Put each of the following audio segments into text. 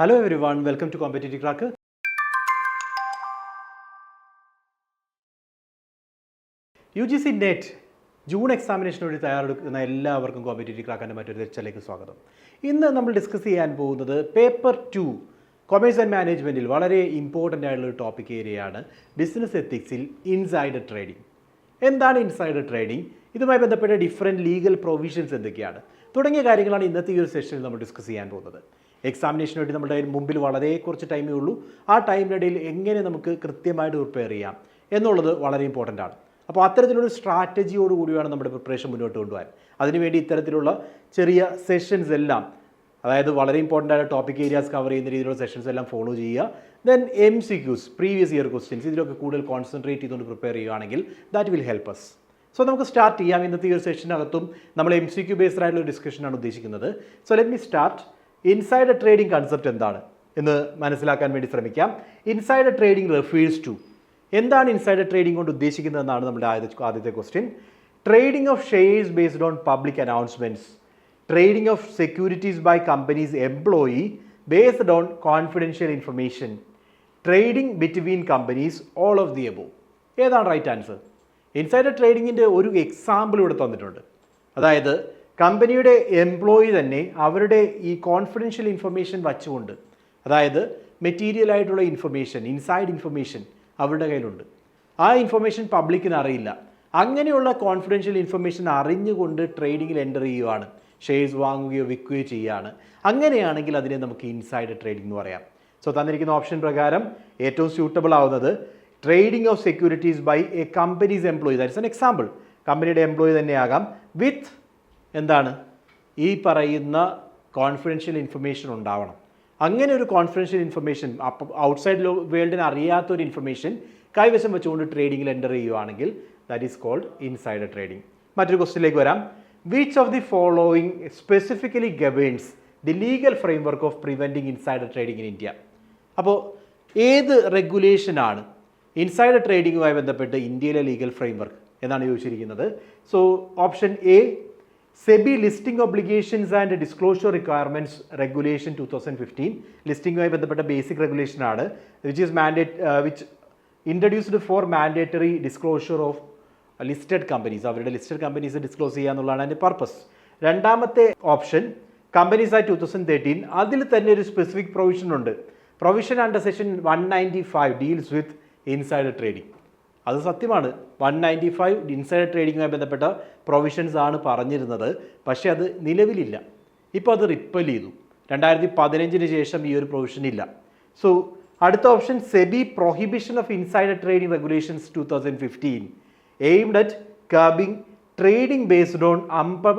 Hello everyone welcome to competitive crack U G C NET June എക്സാമിനേഷന് വേണ്ടി തയ്യാറെടുക്കുന്ന എല്ലാവർക്കും competitive ക്രാക്കിന്റെ മറ്റൊരു ലെക്ചറിലേക്ക് സ്വാഗതം. ഇന്ന് നമ്മൾ ഡിസ്കസ് ചെയ്യാൻ പോകുന്നത് പേപ്പർ ടു കൊമേഴ്സ് ആൻഡ് മാനേജ്മെന്റിൽ വളരെ ഇമ്പോർട്ടന്റ് ആയിട്ടുള്ള ഒരു ടോപ്പിക് ഏരിയയാണ് ബിസിനസ് എത്തിക്സിൽ ഇൻസൈഡർ ട്രേഡിംഗ് എന്താണ് ഇൻസൈഡർ ട്രേഡിംഗ് ഇതുമായി ബന്ധപ്പെട്ട ഡിഫറെന്റ് ലീഗൽ പ്രൊവിഷൻസ് എന്തൊക്കെയാണ്? തുടങ്ങിയ കാര്യങ്ങളാണ് ഇന്നത്തെ ഈ ഒരു സെഷനിൽ നമ്മൾ ഡിസ്കസ് ചെയ്യാൻ പോകുന്നത്. എക്സാമിനേഷന് വേണ്ടി നമ്മുടെ മുമ്പിൽ വളരെ കുറച്ച് ടൈമേ ഉള്ളൂ. ആ ടൈമിനിടയിൽ എങ്ങനെ നമുക്ക് കൃത്യമായിട്ട് പ്രിപ്പയർ ചെയ്യാം എന്നുള്ളത് വളരെ ഇമ്പോർട്ടന്റ് ആണ്. അപ്പോൾ അത്തരത്തിലൊരു സ്ട്രാറ്റജിയോട് കൂടിയാണ് നമ്മുടെ പ്രിപ്പറേഷൻ മുന്നോട്ട് കൊണ്ടുപോകാൻ. അതിനുവേണ്ടി ഇത്തരത്തിലുള്ള ചെറിയ സെഷൻസ് എല്ലാം അതായത് വളരെ ഇമ്പോർട്ടന്റ് ആയ ടോപ്പിക് ഏരിയാസ് കവർ ചെയ്യുന്ന രീതിയിലുള്ള സെഷൻസ് എല്ലാം ഫോളോ ചെയ്യുക. Then M C Qs previous year questions ഇതിലൊക്കെ കൂടുതൽ കോൺസെൻട്രേറ്റ് ചെയ്തുകൊണ്ട് പ്രിപ്പയർ ചെയ്യുകയാണെങ്കിൽ that will help us so നമുക്ക് സ്റ്റാർട്ട് ചെയ്യാം. ഇന്നത്തെ ഈ ഒരു സെഷനകത്തും നമ്മൾ എം സി ക്യൂ ബേസ്ഡ് ആയിട്ടുള്ള ഡിസ്കഷനാണ് ഉദ്ദേശിക്കുന്നത്. So let me start insider trading concept എന്താണ്? എന്ന് മനസ്സിലാക്കാൻ വേണ്ടി ശ്രമിക്കാം. ഇൻസൈഡ് ട്രേഡിംഗ് റെഫേഴ്സ് ടു എന്താണ് ഇൻസൈഡ് ട്രേഡിംഗ് കൊണ്ട് ഉദ്ദേശിക്കുന്നതെന്നാണ് നമ്മുടെ ആദ്യത്തെ ആദ്യത്തെ question trading of shares based on public announcements trading of securities by companies employee based on confidential information trading between companies all of the above ഏതാണ് right answer insider ട്രേഡിങ്ങിന്റെ ഒരു example ഇവിടെ തന്നിട്ടുണ്ട്. അതായത് കമ്പനിയുടെ എംപ്ലോയി തന്നെ അവരുടെ ഈ കോൺഫിഡൻഷ്യൽ ഇൻഫർമേഷൻ വച്ചുകൊണ്ട് അതായത് മെറ്റീരിയൽ ആയിട്ടുള്ള ഇൻഫർമേഷൻ ഇൻസൈഡ് ഇൻഫർമേഷൻ അവരുടെ കയ്യിലുണ്ട്. ആ ഇൻഫർമേഷൻ പബ്ലിക്കിന് അറിയില്ല. അങ്ങനെയുള്ള കോൺഫിഡൻഷ്യൽ ഇൻഫർമേഷൻ അറിഞ്ഞുകൊണ്ട് ട്രേഡിങ്ങിൽ എന്റർ ചെയ്യുവാണ്. ഷെയർസ് വാങ്ങുകയോ വിൽക്കുകയോ ചെയ്യുകയാണ്. അങ്ങനെയാണെങ്കിൽ അതിനെ നമുക്ക് ഇൻസൈഡ് ട്രേഡിംഗ് എന്ന് പറയാം. സോ തന്നിരിക്കുന്ന ഓപ്ഷൻ പ്രകാരം ഏറ്റവും സ്യൂട്ടബിൾ ആവുന്നത് trading of securities by a company's employee that's an example കമ്പനിയുടെ എംപ്ലോയി തന്നെയാകാം വിത്ത് എന്താണ്? ഈ പറയുന്ന കോൺഫിഡൻഷ്യൽ ഇൻഫർമേഷൻ ഉണ്ടാവണം. അങ്ങനെ ഒരു കോൺഫിഡൻഷ്യൽ ഇൻഫർമേഷൻ ഔട്ട്സൈഡ് വേൾഡിന് അറിയാത്ത ഒരു ഇൻഫർമേഷൻ കൈവശം വെച്ചുകൊണ്ട് ട്രേഡിംഗിൽ എന്റർ ചെയ്യുവാണെങ്കിൽ that is called insider trading മറ്റൊരു ക്വസ്റ്റിലേക്ക് വരാം. Which of the following specifically governs the legal framework of preventing insider trading in India അപ്പോൾ ഏത് റെഗുലേഷനാണ് ഇൻസൈഡർ ട്രേഡിങ്ങുമായി ബന്ധപ്പെട്ട് ഇന്ത്യയിലെ ലീഗൽ ഫ്രെയിംവർക്ക് എന്നാണ് ചോദിച്ചിരിക്കുന്നത്. So option A SEBI listing obligations and disclosure requirements regulation two thousand fifteen ലിസ്റ്റിംഗുമായി ബന്ധപ്പെട്ട basic regulation ആണ് which is mandate which introduced for mandatory disclosure of listed companies അവരുടെ listed companies disclose ചെയ്യുക എന്നുള്ളതാണ് അതിന്റെ purpose രണ്ടാമത്തെ option companies ആയി two thousand thirteen അതിൽ തന്നെ ഒരു സ്പെസിഫിക് പ്രൊവിഷൻ ഉണ്ട്. Provision under section one ninety five deals with inside trading അത് സത്യമാണ്. വൺ നയന്റി ഫൈവ് ഇൻസൈഡ് ട്രേഡിങ്ങുമായി ബന്ധപ്പെട്ട പ്രൊവിഷൻസ് ആണ് പറഞ്ഞിരുന്നത്. പക്ഷേ അത് നിലവിലില്ല. ഇപ്പോൾ അത് റിപ്പൽ ചെയ്തു. രണ്ടായിരത്തി പതിനഞ്ചിന് ശേഷം ഈ ഒരു പ്രൊവിഷൻ ഇല്ല. സോ അടുത്ത option SEBI prohibition of inside trading regulations two thousand fifteen aimed at curbing trading based on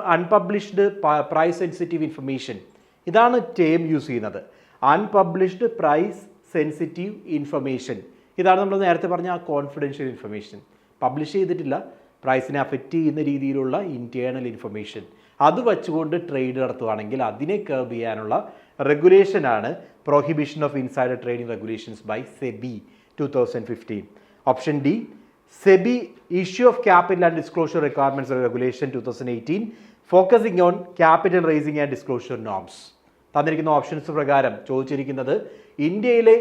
unpublished price sensitive information ഇതാണ് ടേം യൂസ് ചെയ്യുന്നത്. അൺപബ്ലിഷ്ഡ് പ്രൈസ് സെൻസിറ്റീവ് ഇൻഫർമേഷൻ ഇതാണ് നമ്മൾ നേരത്തെ പറഞ്ഞ ആ കോൺഫിഡൻഷ്യൽ ഇൻഫർമേഷൻ പബ്ലിഷ് ചെയ്തിട്ടില്ല. പ്രൈസിനെ അഫക്റ്റ് ചെയ്യുന്ന രീതിയിലുള്ള ഇന്റേർണൽ ഇൻഫർമേഷൻ അത് വച്ചുകൊണ്ട് ട്രേഡ് നടത്തുകയാണെങ്കിൽ അതിനെ കർവ് ചെയ്യാനുള്ള റെഗുലേഷനാണ് prohibition of insider trading regulations by SEBI two thousand fifteen option D SEBI issue of capital and disclosure requirements regulation two thousand eighteen focusing on capital raising and disclosure norms തന്നിരിക്കുന്ന options പ്രകാരം ചോദിച്ചിരിക്കുന്നത് ഇന്ത്യയിലെ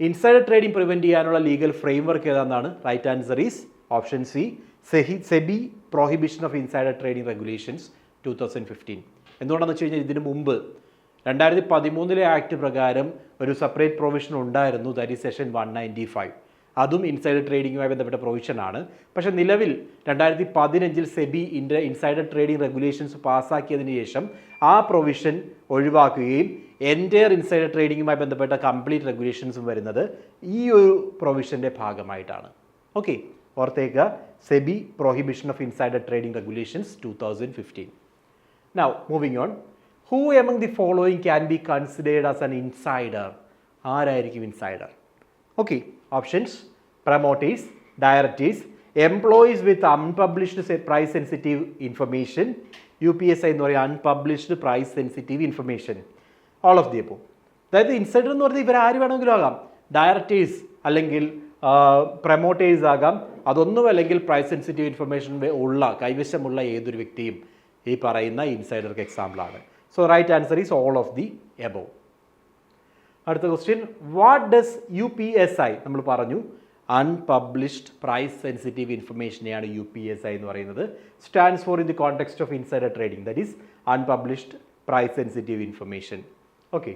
insider trading prevent ചെയ്യാനുള്ള legal framework ഏതാണെന്നാണ് right answer is option C സെഹി SEBI prohibition of insider trading regulations two thousand fifteen എന്തുകൊണ്ടാണെന്ന് വെച്ച് കഴിഞ്ഞാൽ ഇതിനു മുമ്പ് രണ്ടായിരത്തി പതിമൂന്നിലെ ആക്ട് പ്രകാരം ഒരു സെപ്പറേറ്റ് പ്രൊവിഷൻ ഉണ്ടായിരുന്നു. That is section one ninety five അതും ഇൻസൈഡർ ട്രേഡിങ്ങുമായി ബന്ധപ്പെട്ട പ്രൊവിഷനാണ് പക്ഷേ നിലവിൽ രണ്ടായിരത്തി പതിനഞ്ചിൽ സെബി ഇന്റെ ഇൻസൈഡർ ട്രേഡിംഗ് റെഗുലേഷൻസ് പാസ്സാക്കിയതിന് ശേഷം ആ പ്രൊവിഷൻ ഒഴിവാക്കുകയും എന്റയർ ഇൻസൈഡർ ട്രേഡിങ്ങുമായി ബന്ധപ്പെട്ട കംപ്ലീറ്റ് റെഗുലേഷൻസും വരുന്നത് ഈ ഒരു പ്രൊവിഷന്റെ ഭാഗമായിട്ടാണ്. Okay ഓർത്തേക്ക് SEBI prohibition of insider trading regulations two thousand fifteen now moving on who among the following can be considered as an insider ആരായിരിക്കും insider okay options promoters directors employees with unpublished price sensitive information U P S I എന്ന് പറയുക unpublished price sensitive information all of the അപ്പോൾ അതായത് insider എന്ന് പറഞ്ഞാൽ ഇവർ ആര് വേണമെങ്കിലും ആകാം. ഡയറക്ടേഴ്സ് അല്ലെങ്കിൽ പ്രമോട്ടേഴ്സ് ആകാം. അതൊന്നും അല്ലെങ്കിൽ പ്രൈസ് സെൻസിറ്റീവ് ഇൻഫർമേഷൻ ഉള്ള കൈവശമുള്ള ഏതൊരു വ്യക്തിയും ഈ പറയുന്ന ഇൻസൈഡർക്ക് എക്സാമ്പിളാണ് so right answer is all of the above അടുത്ത question what does U P S I നമ്മൾ പറഞ്ഞു അൺപബ്ലിഷ്ഡ് പ്രൈസ് സെൻസിറ്റീവ് ഇൻഫർമേഷനെയാണ് യു പി എസ് ഐ എന്ന് പറയുന്നത്. Stands for in the context of insider trading that is unpublished price sensitive information okay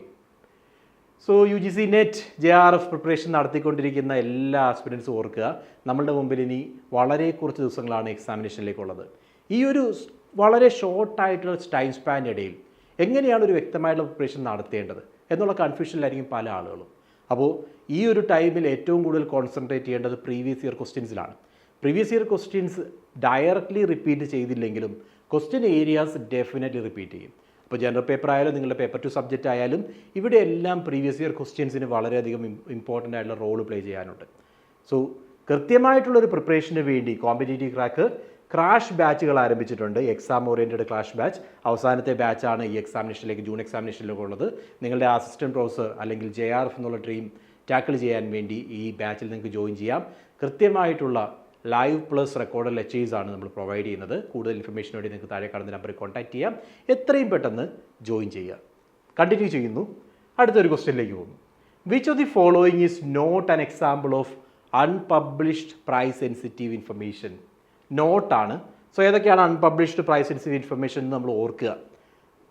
so U G C NET J R F preparation നടത്തിക്കൊണ്ടിരിക്കുന്ന എല്ലാ സ്റ്റുഡൻസും ഓർക്കുക. നമ്മളുടെ മുമ്പിൽ ഇനി വളരെ കുറച്ച് ദിവസങ്ങളാണ് എക്സാമിനേഷനിലേക്കുള്ളത് ഈ ഒരു വളരെ ഷോർട്ടായിട്ടുള്ള ടൈം സ്പാൻ ഇടയിൽ എങ്ങനെയാണ് ഒരു വ്യക്തമായിട്ടുള്ള പ്രിപ്പറേഷൻ നടത്തേണ്ടത്? എന്നുള്ള കൺഫ്യൂഷനിലായിരിക്കും പല ആളുകളും. അപ്പോൾ ഈ ഒരു ടൈമിൽ ഏറ്റവും കൂടുതൽ കോൺസെൻട്രേറ്റ് ചെയ്യേണ്ടത് previous year ക്വസ്റ്റ്യൻസിലാണ് previous year questions directly repeat ചെയ്തില്ലെങ്കിലും ക്വസ്റ്റ്യൻ ഏരിയാസ് ഡെഫിനറ്റ്ലി റിപ്പീറ്റ് ചെയ്യും. അപ്പോൾ ജനറൽ പേപ്പർ ആയാലും നിങ്ങളുടെ പേപ്പർ ടു സബ്ജക്റ്റ് ആയാലും ഇവിടെ എല്ലാം പ്രീവിയസ് ഇയർ ക്വസ്റ്റ്യൻസിന് വളരെയധികം ഇമ്പോർട്ടന്റ് ആയിട്ടുള്ള റോൾ പ്ലേ ചെയ്യാനുണ്ട്. സോ കൃത്യമായിട്ടുള്ളൊരു പ്രിപ്പറേഷന് വേണ്ടി കോമ്പറ്റേറ്റീവ് ക്രാക്ക് ക്രാഷ് ബാച്ചുകൾ ആരംഭിച്ചിട്ടുണ്ട്. Exam oriented crash batch. അവസാനത്തെ ബാച്ചാണ് ഈ എക്സാമിനേഷനിലേക്ക് ജൂൺ എക്സാമിനേഷനിലേക്ക് ഉള്ളത്. നിങ്ങളുടെ അസിസ്റ്റന്റ് പ്രൊഫസർ അല്ലെങ്കിൽ ജെ ആർ എഫ് എന്നുള്ള ഡ്രീം ടാക്കിൾ ചെയ്യാൻ വേണ്ടി ഈ ബാച്ചിൽ നിങ്ങൾക്ക് ജോയിൻ ചെയ്യാം. കൃത്യമായിട്ടുള്ള ലൈവ് പ്ലസ് റെക്കോർഡ് ലെക്ചേഴ്സ് ആണ് നമ്മൾ പ്രൊവൈഡ് ചെയ്യുന്നത്. കൂടുതൽ ഇൻഫർമേഷൻ വേണ്ടി നിങ്ങൾക്ക് താഴെ കാണുന്ന നമ്പറിൽ കോൺടാക്ട് ചെയ്യാം. എത്രയും പെട്ടെന്ന് ജോയിൻ ചെയ്യുക. കണ്ടിന്യൂ ചെയ്യുന്നു. അടുത്തൊരു ക്വസ്റ്റ്യനിലേക്ക് പോകുന്നു. Which of the following is not an example of unpublished price sensitive information നോട്ടാണ് so ഏതൊക്കെയാണ് അൺപബ്ലിഷ്ഡ് പ്രൈസ് സെൻസിറ്റീവ് ഇൻഫർമേഷൻ എന്ന് നമ്മൾ ഓർക്കുക.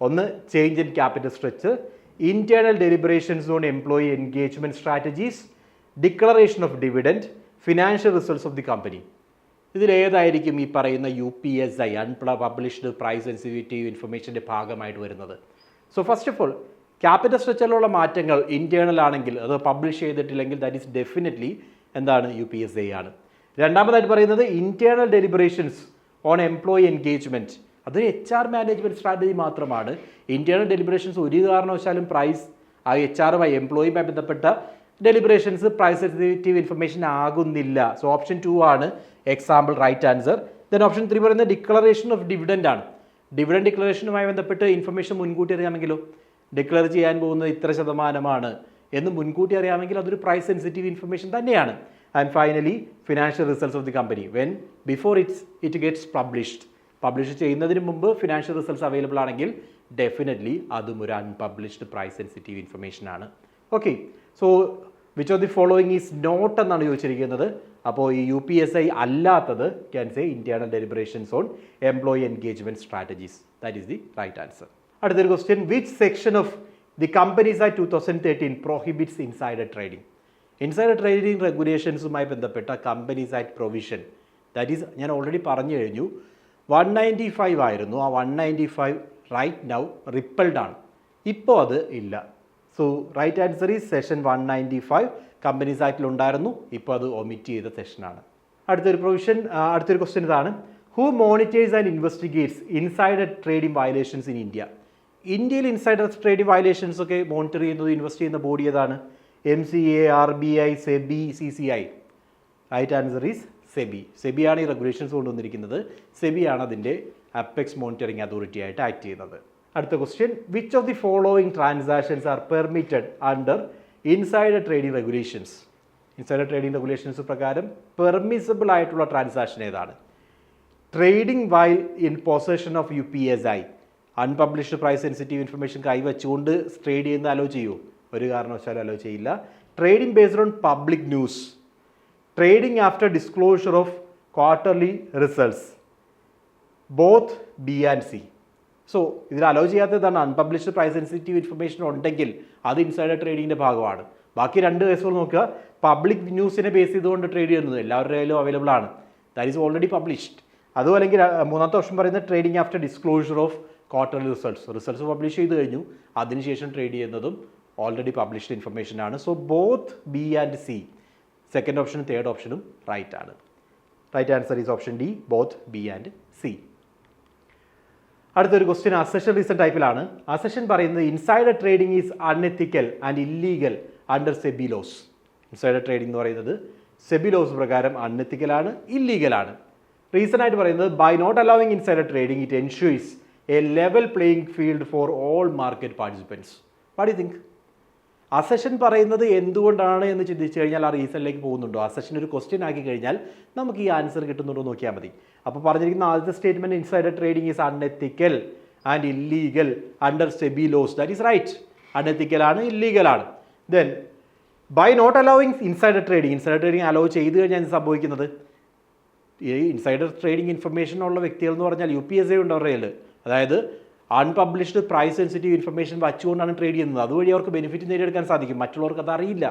ഒന്ന് change in capital structure internal deliberations on employee engagement strategies declaration of dividend financial results of the company ഇതിലേതായിരിക്കും ഈ പറയുന്ന U P S I unpublished price sensitive ഇൻഫർമേഷന്റെ ഭാഗമായിട്ട് വരുന്നത്? So first of all capital സ്ട്രക്ചറിലുള്ള മാറ്റങ്ങൾ internal ആണെങ്കിൽ അത് publish ചെയ്തിട്ടില്ലെങ്കിൽ that is definitely എന്താണ് U P S I ആണ്. രണ്ടാമതായിട്ട് പറയുന്നത് internal deliberations on employee engagement അതൊരു എച്ച് ആർ മാനേജ്മെന്റ് സ്ട്രാറ്റജി മാത്രമാണ്. ഇന്റേണൽ ഡെലിബറേഷൻസ് ഒരു കാരണവശാലും പ്രൈസ് ആ എച്ച് ആറുമായി എംപ്ലോയിയുമായി ബന്ധപ്പെട്ട ഡെലിബറേഷൻസ് പ്രൈസ് സെൻസിറ്റീവ് ഇൻഫർമേഷൻ ആകുന്നില്ല. സോ ഓപ്ഷൻ ടു ആണ് example right answer then option three പറയുന്നത് ഡിക്ലറേഷൻ ഓഫ് ഡിവിഡന്റ് ആണ്. ഡിവിഡൻ ഡിക്ലറേഷനുമായി ബന്ധപ്പെട്ട് ഇൻഫർമേഷൻ മുൻകൂട്ടി അറിയാമെങ്കിലോ? ഡിക്ലെയർ ചെയ്യാൻ പോകുന്നത് ഇത്ര ശതമാനമാണ്. എന്ന് മുൻകൂട്ടി അറിയാമെങ്കിൽ അതൊരു പ്രൈസ് സെൻസിറ്റീവ് ഇൻഫർമേഷൻ തന്നെയാണ്. And finally financial results of the company when before it's it gets published publish ചെയ്യുന്നതിന് മുമ്പ് ഫിനാൻഷ്യൽ റിസൾട്ട്സ് അവൈലബിൾ ആണെങ്കിൽ ഡെഫിനറ്റ്ലി അതും ഒരു അൺപബ്ലിഷ്ഡ് പ്രൈസ് സെൻസിറ്റീവ് ഇൻഫർമേഷൻ ആണ്. Okay so which of the following is not എന്നാണ് ചോദിച്ചിരിക്കുന്നത്. അപ്പോൾ ഈ യു പി എസ് ഐ അല്ലാത്തത് can say internal deliberations on employee engagement strategies that is the right answer അടുത്തൊരു question which section of the companies ആ two thousand thirteen prohibits insider trading insider trading റെഗുലേഷൻസുമായി ബന്ധപ്പെട്ട companies act provision that is ഞാൻ already പറഞ്ഞു കഴിഞ്ഞു. One ninety five ആയിരുന്നു. ആ one ninety five right now repealed ആണ്. ഇപ്പോൾ അത് ഇല്ല. So right answer is section one ninety five companies ആക്ടിൽ ഉണ്ടായിരുന്നു. ഇപ്പോൾ അത് ഒമിറ്റ് ചെയ്ത സെഷനാണ് അടുത്തൊരു പ്രൊവിഷൻ അടുത്തൊരു ക്വസ്റ്റ്യൻ ഇതാണ്. Who monitors and investigates insider trading violations in India ഇന്ത്യയിൽ ഇൻസൈഡർ ട്രേഡിംഗ് വയലേഷൻസ് ഒക്കെ മോണിറ്റർ ചെയ്യുന്നത് ഇൻവെസ്റ്റ് ചെയ്യുന്ന ബോഡി ഏതാണ്? M C A R B I SEBI C C I right answer is SEBI സെബിയാണ് ഈ regulations കൊണ്ടുവന്നിരിക്കുന്നത്. സെബിയാണ് അതിന്റെ അപ്പെക്സ് മോണിറ്ററിംഗ് അതോറിറ്റി ആയിട്ട് ആക്ട് ചെയ്യുന്നത്. അടുത്ത question which of the following transactions are permitted under inside trading regulations inside trading regulations പ്രകാരം permissible ആയിട്ടുള്ള transaction ഏതാണ്? Trading while in possession of U P S I unpublished price sensitive information കൈവച്ചുകൊണ്ട് trade ചെയ്യുന്ന allow ചെയ്യൂ. ഒരു കാരണവശാലും allow ചെയ്യില്ല. Trading based on public news trading after disclosure of quarterly results both B and C so ഇതിൽ allow ചെയ്യാത്തതാണ് unpublished price sensitive information ഉണ്ടെങ്കിൽ അത് insider ട്രേഡിങ്ങിന്റെ ഭാഗമാണ്. ബാക്കി രണ്ട് കേസുകൾ നോക്കുക. പബ്ലിക് ന്യൂസിനെ ബേസ് ചെയ്തുകൊണ്ട് ട്രേഡ് ചെയ്യുന്നത് എല്ലാവരുടെ കയ്യിലും അവൈലബിൾ ആണ്. ദാറ്റ് ഈസ് ഓൾറെഡി പബ്ലിഷ്ഡ് അതും അല്ലെങ്കിൽ മൂന്നാമത്തെ ഓപ്ഷൻ പറയുന്നത് trading after disclosure of quarterly results results publish ചെയ്ത് കഴിഞ്ഞു. അതിനുശേഷം ട്രേഡ് ചെയ്യുന്നതും ഓൾറെഡി പബ്ലിഷ്ഡ് ഇൻഫർമേഷൻ ആണ്. So both B and C second ഓപ്ഷനും തേർഡ് ഓപ്ഷനും റൈറ്റ് ആണ്. Right answer is option D both B and C അടുത്തൊരു ക്വസ്റ്റ്യൻ അസഷൻ റീസൺ ടൈപ്പിലാണ് അസഷൻ പറയുന്നത് insider trading is unethical and illegal under SEBI laws insider trading എന്ന് പറയുന്നത് SEBI loss പ്രകാരം അൺഎത്തിക്കലാണ് ഇല്ലീഗലാണ് reason ആയിട്ട് പറയുന്നത് by not allowing insider trading it ensures a level playing field for all market participants what you think assertion പറയുന്നത് എന്തുകൊണ്ടാണ് എന്ന് ചിന്തിച്ചു കഴിഞ്ഞാൽ ആ റീസണിലേക്ക് പോകുന്നുണ്ടോ? അസഷൻ ഒരു ക്വസ്റ്റ്യൻ ആക്കി കഴിഞ്ഞാൽ നമുക്ക് ഈ ആൻസർ കിട്ടുന്നുണ്ടോ നോക്കിയാൽ മതി. അപ്പോൾ പറഞ്ഞിരിക്കുന്ന ആദ്യത്തെ statement insider trading is unethical and illegal under SEBI laws that is right അൺഎത്തിക്കലാണ് ആണ് then by not allowing insider trading insider trading allow ചെയ്ത് കഴിഞ്ഞാൽ സംഭവിക്കുന്നത്? ഈ ഇൻസൈഡർ ട്രേഡിംഗ് ഇൻഫർമേഷൻ ഉള്ള വ്യക്തികൾ എന്ന് പറഞ്ഞാൽ യു പി എസ് എ ഉണ്ട് അതായത് അൺപബ്ലിഷ്ഡ് പ്രൈസ് സെൻസിറ്റീവ് ഇൻഫർമേഷൻ വച്ചുകൊണ്ടാണ് ട്രേഡ് ചെയ്യുന്നത്. അതുവഴി അവർക്ക് ബെനിഫിറ്റ് നേടിയെടുക്കാൻ സാധിക്കും. മറ്റുള്ളവർക്ക് അത് അറിയില്ല.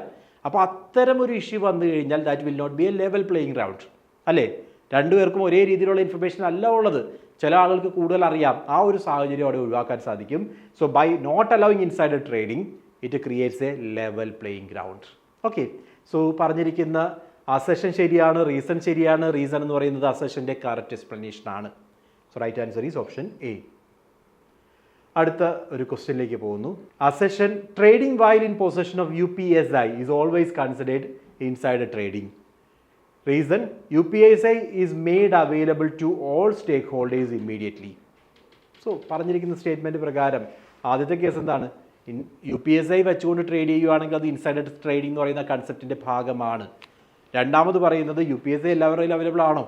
അപ്പോൾ അത്തരം ഒരു ഇഷ്യൂ വന്നു കഴിഞ്ഞാൽ that will not be a level playing round അല്ലേ? രണ്ടുപേർക്കും ഒരേ രീതിയിലുള്ള ഇൻഫർമേഷൻ അല്ല ഉള്ളത്. ചില ആളുകൾക്ക് കൂടുതൽ അറിയാം. ആ ഒരു സാഹചര്യം അവിടെ ഒഴിവാക്കാൻ സാധിക്കും. So by not allowing inside trading it creates a level playing ground okay so പറഞ്ഞിരിക്കുന്ന അസെഷൻ ശരിയാണ് റീസൺ ശരിയാണ്. റീസൺ എന്ന് പറയുന്നത് അസെഷന്റെ കറക്റ്റ് എക്സ്പ്ലനേഷൻ ആണ്. So right answer is option A അടുത്ത ഒരു ക്വസ്റ്റ്യനിലേക്ക് പോകുന്നു. Assertion trading while in possession of U P S I is always considered inside a trading reason U P S I is made available to all stakeholders immediately so പറഞ്ഞിരിക്കുന്ന statement പ്രകാരം ആദ്യത്തെ case എന്താണ്? U P S I വെച്ചുകൊണ്ട് trade ചെയ്യുകയാണെങ്കിൽ അത് insider trading എന്ന് പറയുന്ന കൺസെപ്റ്റിന്റെ ഭാഗമാണ്. രണ്ടാമത് പറയുന്നത് യു പി എസ് ഐ എല്ലാവരുടെയും അവൈലബിൾ ആണോ?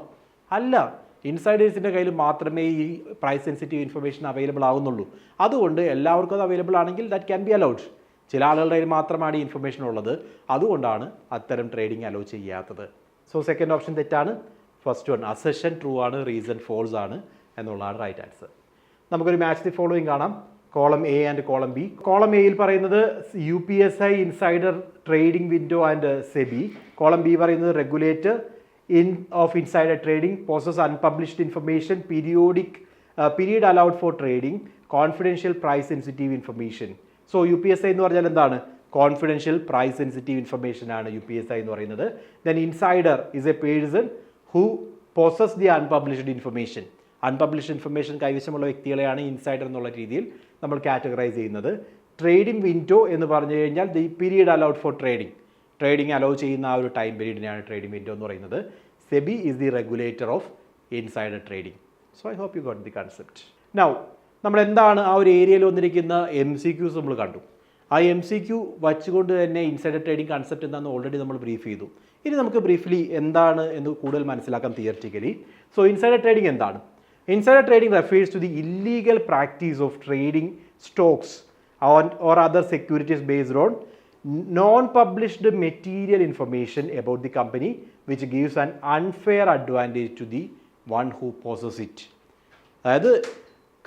അല്ല. ഇൻസൈഡേഴ്സിന്റെ കയ്യിൽ മാത്രമേ ഈ പ്രൈസ് സെൻസിറ്റീവ് ഇൻഫർമേഷൻ അവൈലബിൾ ആവുന്നുള്ളൂ. അതുകൊണ്ട് എല്ലാവർക്കും അത് അവൈലബിൾ ആണെങ്കിൽ ദാറ്റ് ക്യാൻ ബി അലൗഡ് ചില ആളുകളുടെ കയ്യിൽ മാത്രമാണ് ഈ ഇൻഫർമേഷൻ ഉള്ളത്. അതുകൊണ്ടാണ് അത്തരം ട്രേഡിംഗ് അലോ ചെയ്യാത്തത്. സോ സെക്കൻഡ് ഓപ്ഷൻ തെറ്റാണ്. ഫസ്റ്റ് വൺ അസെഷൻ ട്രൂ ആണ് റീസൺ ഫോൾസ് ആണ് എന്നുള്ളതാണ് റൈറ്റ് ആൻസർ നമുക്കൊരു മാച്ച് ദി ഫോളോയിങ് കാണാം. Column A and column B column എയിൽ പറയുന്നത് U P S I insider trading window and SEBI column B പറയുന്നത് regulator in insider trading, possess unpublished information, periodic uh, period allowed for trading, confidential price sensitive information so U P S I എന്ന് പറഞ്ഞാൽ എന്താണ്? Confidential price sensitive information ആണ് U P S I എന്ന് പറയുന്നത്. Then insider is a person who possess the unpublished information unpublished information കൈവശമുള്ള വ്യക്തികളെയാണ് insider എന്നുള്ള രീതിയിൽ നമ്മൾ കാറ്റഗറൈസ് ചെയ്യുന്നത്. ട്രേഡിംഗ് വിൻഡോ എന്ന് പറഞ്ഞു കഴിഞ്ഞാൽ the period allowed for trading trading allow ചെയ്യുന്ന ആ ഒരു ടൈം പീരീഡിനെയാണ് ട്രേഡിംഗ് വിൻഡോ എന്ന് പറയുന്നത്. SEBI is the regulator of insider trading so I hope you got the concept now നമ്മൾ എന്താണ് ആ ഒരു ഏരിയയിൽ വന്നിരിക്കുന്ന എം സി ക്യൂസ് നമ്മൾ കണ്ടു. ആ എം സി ക്യൂ വച്ചുകൊണ്ട് തന്നെ ഇൻസൈഡർ ട്രേഡിംഗ് കൺസെപ്റ്റ് എന്താണെന്ന് ഓൾറെഡി നമ്മൾ ബ്രീഫ് ചെയ്തു. ഇനി നമുക്ക് ബ്രീഫ്ലി എന്താണ് എന്ന് കൂടുതൽ മനസ്സിലാക്കാം തിയററ്റിക്കലി സോ ഇൻസൈഡർ ട്രേഡിംഗ് എന്താണ്? Insider trading refers to the illegal practice of trading stocks on or other securities based on non published material information about the company which gives an unfair advantage to the one who possess it അതായത്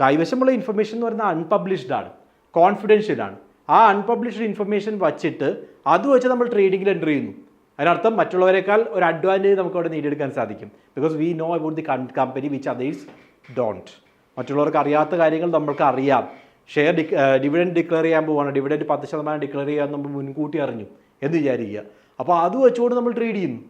കൈവശമുള്ള information എന്ന് പറയുന്നത് unpublished ആണ് confidential ആണ്. ആ unpublished information വച്ചിട്ട് അത് വെച്ച് നമ്മൾ ട്രേഡിങ്ങിൽ എന്റർ ചെയ്യുന്നു. അതിനർത്ഥം മറ്റുള്ളവരെക്കാൾ ഒരു അഡ്വാന്റേജ് നമുക്ക് അവിടെ നേടിയെടുക്കാൻ സാധിക്കും. Because we know about the company which others don't മറ്റുള്ളവർക്ക് അറിയാത്ത കാര്യങ്ങൾ നമ്മൾക്ക് അറിയാം. ഷെയർ ഡി ഡിവിഡൻഡ് ഡിക്ലെയർ ചെയ്യാൻ പോവാണ്. ഡിവിഡൻഡ് പത്ത് ശതമാനം ഡിക്ലെയർ ചെയ്യാൻ നമ്മൾ മുൻകൂട്ടി അറിഞ്ഞു എന്ന് വിചാരിക്കുക. അപ്പോൾ അത് വെച്ചുകൊണ്ട് നമ്മൾ ട്രേഡ് ചെയ്യുന്നു.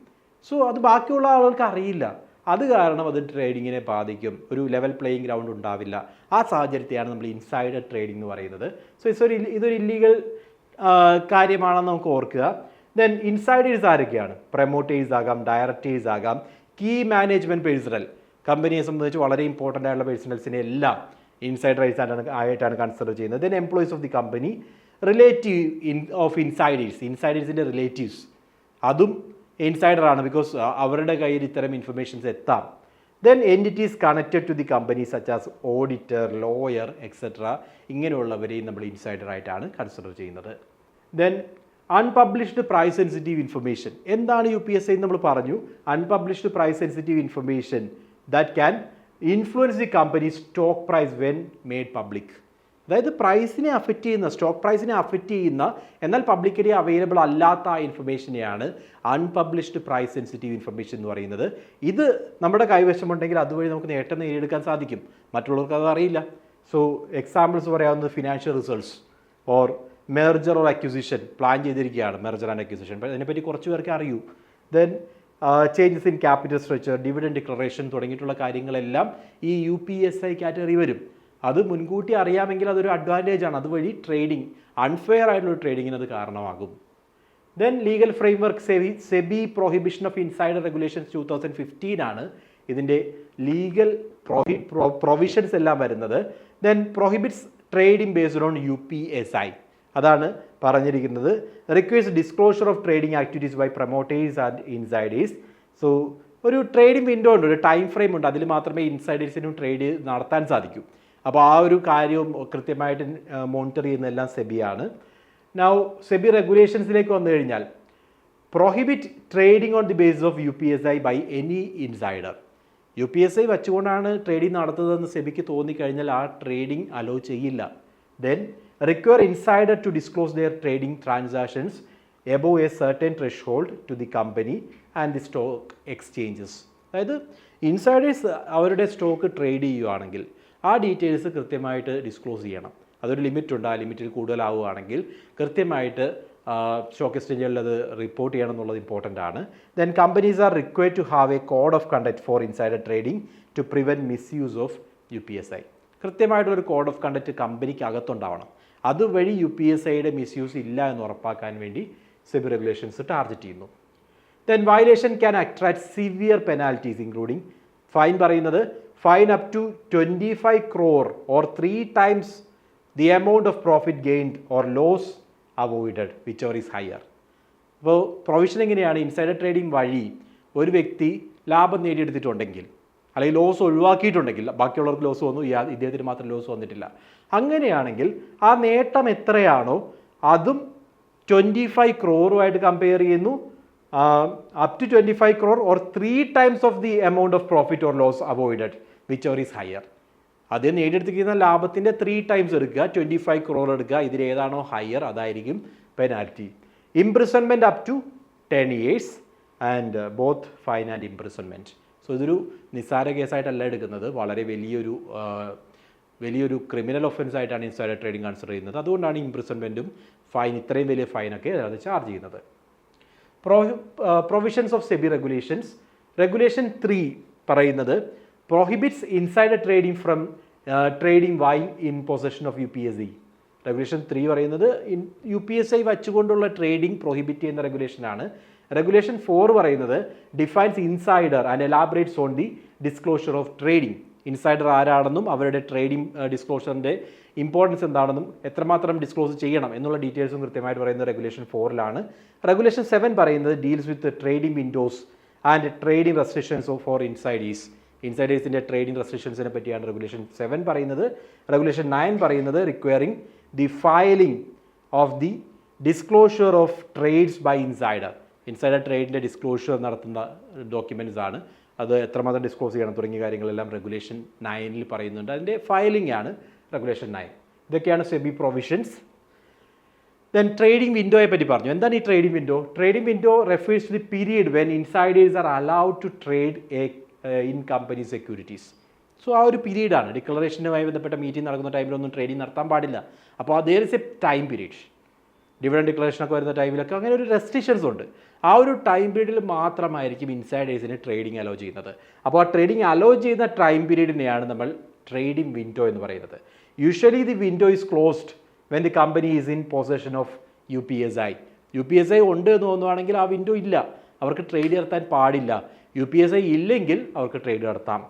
സോ അത് ബാക്കിയുള്ള ആളുകൾക്ക് അറിയില്ല. അത് കാരണം അത് ട്രേഡിങ്ങിനെ ബാധിക്കും. ഒരു ലെവൽ പ്ലേയിങ് ഗ്രൗണ്ട് ഉണ്ടാവില്ല. ആ സാഹചര്യത്തെയാണ് നമ്മൾ ഇൻസൈഡർ ട്രേഡിംഗ് എന്ന് പറയുന്നത്. സോ ഇറ്റ്സ് ഒരു ഇതൊരു ഇല്ലീഗൽ കാര്യമാണെന്ന് നമുക്ക് ഓർക്കുക. ദെൻ ഇൻസൈഡേഴ്സ് ആരൊക്കെയാണ്? പ്രൊമോട്ടേഴ്സ് ആകാം ഡയറക്ടേഴ്സ് ആകാം കീ മാനേജ്മെന്റ് പേഴ്സണൽ കമ്പനിയെ സംബന്ധിച്ച് വളരെ ഇമ്പോർട്ടന്റ് ആയിട്ടുള്ള പേഴ്സണൽസിനെ എല്ലാം ഇൻസൈഡറൈസ് ആയിട്ടാണ് ആയിട്ടാണ് കൺസിഡർ ചെയ്യുന്നത്. Then employees of the company relative in of insiders ഇൻസൈഡേഴ്സിന്റെ relatives അതും ഇൻസൈഡർ ആണ് ബിക്കോസ് അവരുടെ കയ്യിൽ ഇത്തരം ഇൻഫർമേഷൻസ് എത്താം. Then entities connected to the company such as auditor lawyer etcetera ഇങ്ങനെയുള്ളവരെയും നമ്മൾ ഇൻസൈഡർ ആയിട്ടാണ് കൺസിഡർ ചെയ്യുന്നത്. Then unpublished price sensitive information എന്താണ് യു പി എസ് ഐ നമ്മൾ പറഞ്ഞു? Unpublished price sensitive information that can influence the company stock price when made public അതായത് പ്രൈസിനെ affect ചെയ്യുന്ന stock പ്രൈസിനെ അഫക്റ്റ് ചെയ്യുന്ന എന്നാൽ പബ്ലിക്കലി അവൈലബിൾ അല്ലാത്ത ഇൻഫർമേഷനെയാണ് അൺപബ്ലിഷ്ഡ് പ്രൈസ് സെൻസിറ്റീവ് ഇൻഫർമേഷൻ എന്ന് പറയുന്നത്. ഇത് നമ്മുടെ കൈവശമുണ്ടെങ്കിൽ അതുവഴി നമുക്ക് നേട്ടം നേടിയെടുക്കാൻ സാധിക്കും. മറ്റുള്ളവർക്ക് അത് അറിയില്ല. സോ എക്സാമ്പിൾസ് പറയാവുന്നത് financial results or merger or acquisition plan ചെയ്തിരിക്കുകയാണ്. മെർജർ ആൻഡ് അക്യൂസിഷൻ അതിനെപ്പറ്റി കുറച്ച് പേർക്ക് അറിയൂ. Then changes in capital structure dividend declaration തുടങ്ങിയിട്ടുള്ള കാര്യങ്ങളെല്ലാം ഈ U P S I category വരും. അത് മുൻകൂട്ടി അറിയാമെങ്കിൽ അതൊരു അഡ്വാന്റേജ് ആണ്. അതുവഴി ട്രേഡിംഗ് അൺഫെയർ ആയിട്ടുള്ള ട്രേഡിങ്ങിന് അത് കാരണമാകും. Then legal framework SEBI SEBI prohibition of insider regulations two thousand fifteen ആണ് ഇതിന്റെ ലീഗൽ പ്രൊഹി പ്രൊവിഷൻസ് എല്ലാം വരുന്നത്. Then prohibits trading based on U P S I അതാണ് പറഞ്ഞിരിക്കുന്നത്. Request disclosure of trading activities by promoters and insiders so ഒരു trading window ഉണ്ട് ഒരു ടൈം ഫ്രെയിം ഉണ്ട്. അതിൽ മാത്രമേ ഇൻസൈഡേഴ്സിനും ട്രേഡ് നടത്താൻ സാധിക്കൂ. അപ്പോൾ ആ ഒരു കാര്യവും കൃത്യമായിട്ട് മോണിറ്റർ ചെയ്യുന്നതെല്ലാം സെബിയാണ്. നൗ സെബി റെഗുലേഷൻസിലേക്ക് വന്നു കഴിഞ്ഞാൽ prohibit trading on the basis of U P S I by any insider U P S I വെച്ചുകൊണ്ടാണ് ട്രേഡിംഗ് നടത്തുന്നതെന്ന് സെബിക്ക് തോന്നിക്കഴിഞ്ഞാൽ ആ ട്രേഡിംഗ് അലോ ചെയ്യില്ല. Then require insider to disclose their trading transactions above a certain threshold to the company and the stock exchanges. അതായത് insiders അവരുടെ stock trade ചെയ്യുകയാണെങ്കിൽ ആ ഡീറ്റെയിൽസ് കൃത്യമായിട്ട് ഡിസ്ക്ലോസ് ചെയ്യണം. അതൊരു ലിമിറ്റ് ഉണ്ട്. ആ ലിമിറ്റിൽ കൂടുതലാവുകയാണെങ്കിൽ കൃത്യമായിട്ട് സ്റ്റോക്ക് എക്സ്ചേഞ്ചുകളിൽ അത് റിപ്പോർട്ട് ചെയ്യണം എന്നുള്ളത് ഇമ്പോർട്ടന്റ് ആണ്. Then companies are require to have a code of conduct for insider trading to prevent misuse of U P S I കൃത്യമായിട്ടുള്ളൊരു code of conduct കമ്പനിക്ക് അകത്തുണ്ടാവണം. അതുവഴി യു പി എസ് ഐയുടെ മിസ്യൂസ് ഇല്ല എന്ന് ഉറപ്പാക്കാൻ വേണ്ടി സെബി റെഗുലേഷൻസ് ടാർഗറ്റ് ചെയ്യുന്നു. Then violation can attract severe penalties including fine പറയുന്നത് fine up to twenty five crore or three times the amount of profit gained or loss avoided which or is higher അപ്പോൾ provision എങ്ങനെയാണ്? Insider trading വഴി ഒരു വ്യക്തി ലാഭം നേടിയെടുത്തിട്ടുണ്ടെങ്കിൽ അല്ലെങ്കിൽ loss ഒഴിവാക്കിയിട്ടുണ്ടെങ്കിൽ ബാക്കിയുള്ളവർക്ക് loss വന്നു ഇദ്ദേഹത്തിന് മാത്രം ലോസ് വന്നിട്ടില്ല. അങ്ങനെയാണെങ്കിൽ ആ നേട്ടം എത്രയാണോ അതും ട്വന്റി ഫൈവ് ക്രോറുമായിട്ട് കമ്പയർ ചെയ്യുന്നു. Up to twenty five crore or three times of the amount of profit or loss avoided which or is higher അത് നേടിയെടുത്തിരിക്കുന്ന ലാഭത്തിന്റെ ത്രീ ടൈംസ് എടുക്കുക ട്വന്റി ഫൈവ് ക്രോർ എടുക്കുക ഇതിലേതാണോ ഹയർ അതായിരിക്കും penalty imprisonment up to ten years and both fine and imprisonment so ഇതൊരു നിസ്സാര കേസായിട്ടല്ല എടുക്കുന്നത്. വളരെ വലിയൊരു വലിയൊരു ക്രിമിനൽ ഒഫൻസ് ആയിട്ടാണ് ഇൻസൈഡർ ട്രേഡിംഗ് കൺസിഡർ ചെയ്യുന്നത്. അതുകൊണ്ടാണ് ഇംപ്രിസൺമെന്റും ഫൈൻ ഇത്രയും വലിയ ഫൈനൊക്കെ അത് ചാർജ് ചെയ്യുന്നത്. Pro provisions of SEBI regulations regulation three പറയുന്നത് prohibits insider trading from trading while in possession of U P S E regulation three പറയുന്നത് യു പി എസ് ഐ വച്ചുകൊണ്ടുള്ള trading prohibit ചെയ്യുന്ന റെഗുലേഷനാണ് റെഗുലേഷൻ ഫോർ പറയുന്നത് defines insider and elaborates on the disclosure of trading insider ആരാണെന്നും അവരുടെ trading ഡിസ്ക്ലോഷറിന്റെ importance എന്താണെന്നും എത്രമാത്രം disclose ചെയ്യണം എന്നുള്ള ഡീറ്റെയിൽസും കൃത്യമായിട്ട് പറയുന്നത് റെഗുലേഷൻ ഫോറിലാണ് റെഗുലേഷൻ സെവൻ പറയുന്നത് deals with trading windows and trading restrictions for insiders ഇൻസൈഡേഴ്സിന്റെ trading റെസ്ട്രിക്ഷൻസിനെ പറ്റിയാണ് റെഗുലേഷൻ സെവൻ പറയുന്നത്. റെഗുലേഷൻ നയൻ പറയുന്നത് requiring the filing of the disclosure of trades by insider insider ട്രേഡിന്റെ disclosure നടത്തുന്ന ഡോക്യുമെന്റ്സ് ആണ്. അത് എത്രമാത്രം ഡിസ്ക്ലോസ് ചെയ്യണം തുടങ്ങിയ കാര്യങ്ങളെല്ലാം റെഗുലേഷൻ നയനിൽ പറയുന്നുണ്ട്. അതിന്റെ ഫയലിംഗ് ആണ് റെഗുലേഷൻ നയൻ ഇതൊക്കെയാണ് സെബി പ്രൊവിഷൻസ് ദെൻ ട്രേഡിംഗ് വിൻഡോയെ പറ്റി പറഞ്ഞു. എന്താണ് ഈ trading window trading window refers to the period when insiders are allowed to trade a in company securities so ആ ഒരു പീരീഡാണ് ഡിക്ലറേഷനുമായി ബന്ധപ്പെട്ട മീറ്റിംഗ് നടക്കുന്ന ടൈമിലൊന്നും ട്രേഡിംഗ് നടത്താൻ പാടില്ല. അപ്പോൾ അതേ is a time period dividend ഡിക്ലറേഷനൊക്കെ വരുന്ന ടൈമിലൊക്കെ അങ്ങനെ ഒരു റെസ്ട്രിക്ഷൻസ് ഉണ്ട്. ആ ഒരു ടൈം പീരീഡിൽ മാത്രമായിരിക്കും ഇൻസൈഡേഴ്സിന് ട്രേഡിംഗ് അലോ ചെയ്യുന്നത്. അപ്പോൾ ആ ട്രേഡിംഗ് അലോ ചെയ്യുന്ന ടൈം പീരീഡിനെയാണ് നമ്മൾ ട്രേഡിംഗ് വിൻഡോ എന്ന് പറയുന്നത്. Usually the window is closed when the company is in possession of U P S I U P S I ഉണ്ട് എന്ന് തോന്നുവാണെങ്കിൽ ആ വിൻഡോ ഇല്ല. അവർക്ക് ട്രേഡ് നടത്താൻ പാടില്ല. യു പി എസ് ഐ ഇല്ലെങ്കിൽ അവർക്ക് ട്രേഡ് നടത്താം.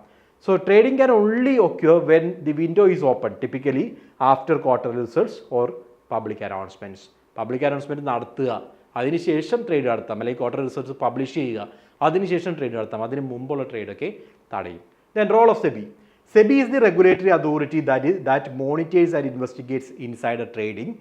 So trading can only occur when the window is open typically after quarter results or public announcements public announcement നടത്തുക. അതിനുശേഷം ട്രേഡ് നടത്താം. അല്ലെങ്കിൽ ക്വാർട്ടർ റിസൾട്ട്സ് പബ്ലിഷ് ചെയ്യുക. അതിനുശേഷം ട്രേഡ് നടത്താം. അതിന് മുമ്പുള്ള ട്രേഡൊക്കെ തടയും. Then role of SEBI SEBI is the regulatory authority that that monitors and investigates insider trading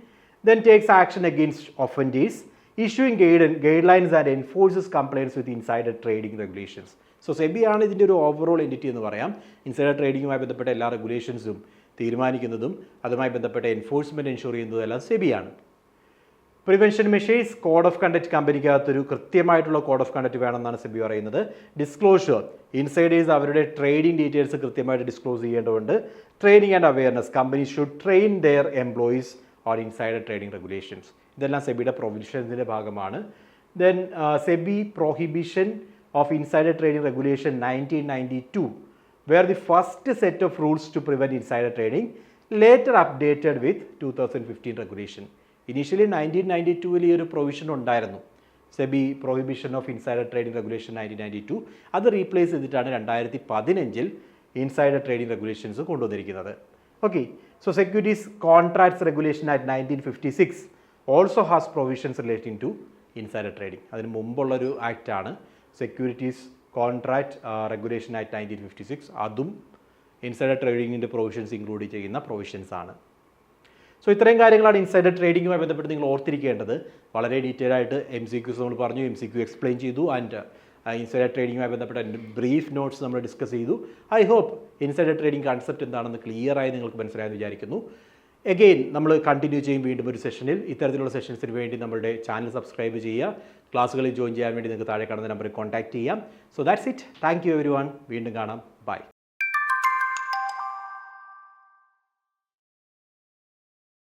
then takes action takes action issuing guidelines and enforces compliance with insider trading regulations so SEBI ആണ് ഇതിന്റെ ഒരു overall entity എന്ന് പറയാം. Insider ട്രേഡിങ്ങുമായി ബന്ധപ്പെട്ട എല്ലാ റെഗുലേഷൻസും തീരുമാനിക്കുന്നതും അതുമായി ബന്ധപ്പെട്ട എൻഫോഴ്സ്മെന്റ് എൻഷുർ ചെയ്യുന്നതും എല്ലാം സെബിയാണ് prevention measures code of conduct കമ്പനിക്കകത്തൊരു കൃത്യമായിട്ടുള്ള കോഡ് ഓഫ് കണ്ടക്ട് വേണമെന്നാണ് സെബി പറയുന്നത്. ഡിസ്ക്ലോഷർ ഇൻസൈഡേഴ്സ് അവരുടെ ട്രേഡിംഗ് ഡീറ്റെയിൽസ് കൃത്യമായിട്ട് ഡിസ്ക്ലോസ് ചെയ്യേണ്ടതുണ്ട്. Training and awareness company should train their employees or inside trading regulations ഇതെല്ലാം സെബിയുടെ പ്രൊവിഷൻസിന്റെ ഭാഗമാണ്. Then SEBI prohibition of insider trading regulation nineteen ninety two where the first set of rules to prevent insider trading later updated with two thousand fifteen regulation initially nineteen ninety ടൂവിൽ ഈ ഒരു provision ഉണ്ടായിരുന്നു. SEBI prohibition of insider trading regulation nineteen ninety two അത് replace ചെയ്തിട്ടാണ് രണ്ടായിരത്തി പതിനഞ്ചിൽ insider trading regulations കൊണ്ടുവന്നിരിക്കുന്നത്. Okay so securities contracts regulation act nineteen fifty six also has provisions relating to insider trading അതിന് മുമ്പുള്ളൊരു ആക്റ്റാണ് securities contract regulation act nineteen fifty six അതും insider ട്രേഡിങ്ങിന്റെ provisions include ചെയ്യുന്ന പ്രൊവിഷൻസ് ആണ്. സോ ഇത്രയും കാര്യങ്ങളാണ് insider ട്രേഡിങ്ങുമായി ബന്ധപ്പെട്ട് നിങ്ങൾ ഓർത്തിരിക്കേണ്ടത്. വളരെ ഡീറ്റെയിൽ ആയിട്ട് എം സി ക്യൂസ് നമ്മൾ പറഞ്ഞു എം സി ക്യൂ എക്സ്പ്ലെയിൻ ചെയ്തു ആൻഡ് ഇൻസൈഡർ ട്രേഡിങ്ങുമായി ബന്ധപ്പെട്ട ബ്രീഫ് നോട്ട്സ് നമ്മൾ ഡിസ്കസ് ചെയ്തു. I hope insider trading concept എന്താണെന്ന് ക്ലിയർ ആയി നിങ്ങൾക്ക് മനസ്സിലായെന്ന് വിചാരിക്കുന്നു. എഗെയിൻ നമ്മൾ കണ്ടിന്യൂ ചെയ്യും വീണ്ടും ഒരു സെഷനിൽ ഇത്തരത്തിലുള്ള സെഷൻസിന് വേണ്ടി നമ്മുടെ ചാനൽ സബ്സ്ക്രൈബ് ചെയ്യുക. ക്ലാസ്സുകളിൽ ജോയിൻ ചെയ്യാൻ വേണ്ടി നിങ്ങൾക്ക് താഴെ കാണുന്ന നമ്പറിൽ കോൺടാക്ട് ചെയ്യാം. So that's it thank you everyone വീണ്ടും കാണാം. ബൈ